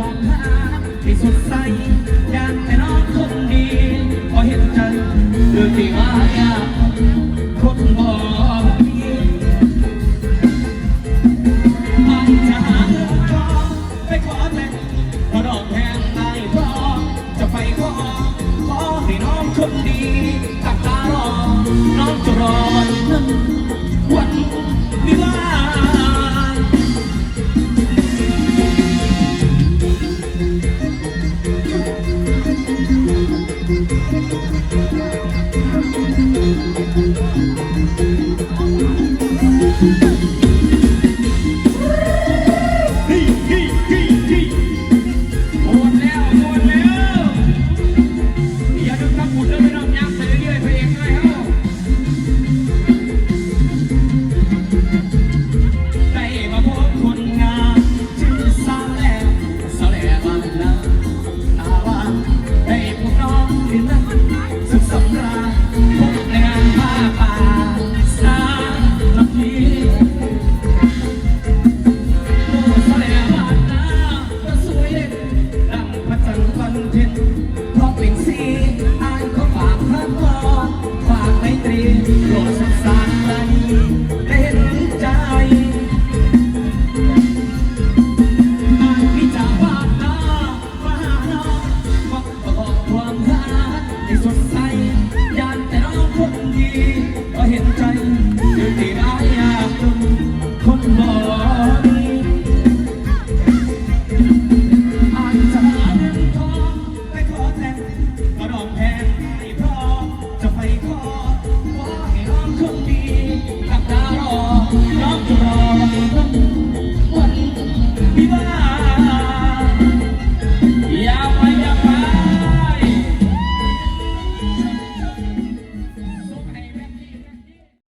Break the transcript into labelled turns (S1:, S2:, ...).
S1: มองหาให้สดใสอยากแต่น้องคนดีขอเห็นใจเรื่ที่ว่าอยากคนบอกดีไม่จะหาเงินทองไปขอแต่พอดอกแพงไายพอจะไปขอขอให้น้องคนดีตักตารอน้องจะรอวันนั้น พอเป็นสีอายก็ฝากพักรอฝากไมตรีโปรดสงสรกันได้เห็ใจอายพี่จะฝาตาากน้องบอกบอกควารักให้สดใสยานแต่น้อคนดีก็เห็นใจ